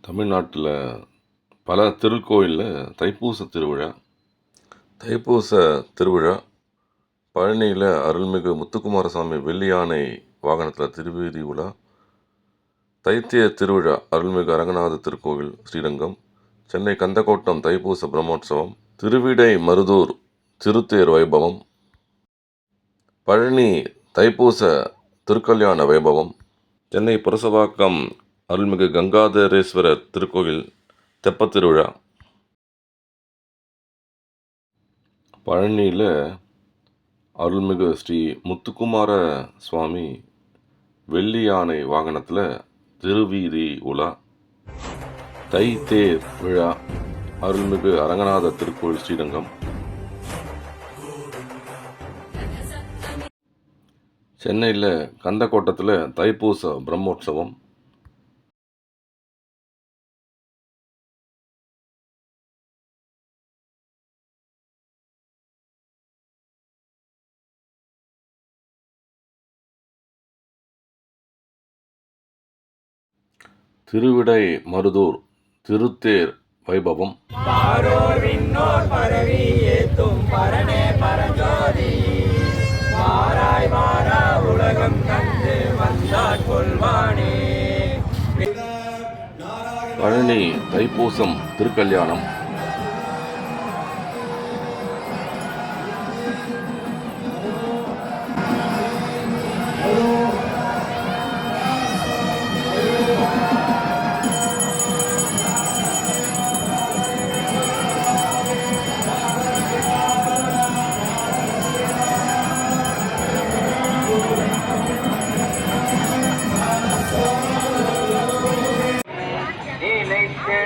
தமிழ்நாட்டில் பல திருக்கோயிலில் தைப்பூச திருவிழா. தைப்பூச திருவிழா பழனியில் அருள்மிகு முத்துக்குமாரசாமி வெள்ளி யானை வாகனத்தில் திருவீதி உலா. தைத்திய திருவிழா அருள்மிகு அரங்கநாத திருக்கோவில் ஸ்ரீரங்கம். சென்னை கந்தக்கோட்டம் தைப்பூச பிரம்மோற்சவம். திருவிடை மருதூர் திருத்தேர் வைபவம். பழனி தைப்பூச திருக்கல்யாண வைபவம். சென்னை புரசவாக்கம் அருள்மிகு கங்காதரேஸ்வரர் திருக்கோயில் தெப்பத்திருவிழா பழனியில் அருள்மிகு ஸ்ரீ முத்துக்குமார சுவாமி வெள்ளி யானை வாகனத்தில் திருவீதி உலா தை தேர் விழா அருள்மிகு அரங்கநாத திருக்கோயில் ஸ்ரீரங்கம். சென்னையில் கந்தக்கோட்டத்தில் தைப்பூச பிரம்மோற்சவம் திருவிடை மருதூர் திருத்தேர் வைபவம். பாரோர் விண்ணோர் பரவி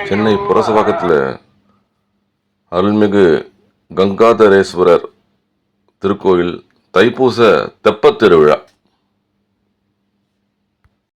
சென்னை புரசவாக்கத்தில் அருள்மிகு கங்காதரேஸ்வரர் திருக்கோயில் தைப்பூச தெப்பத் திருவிழா.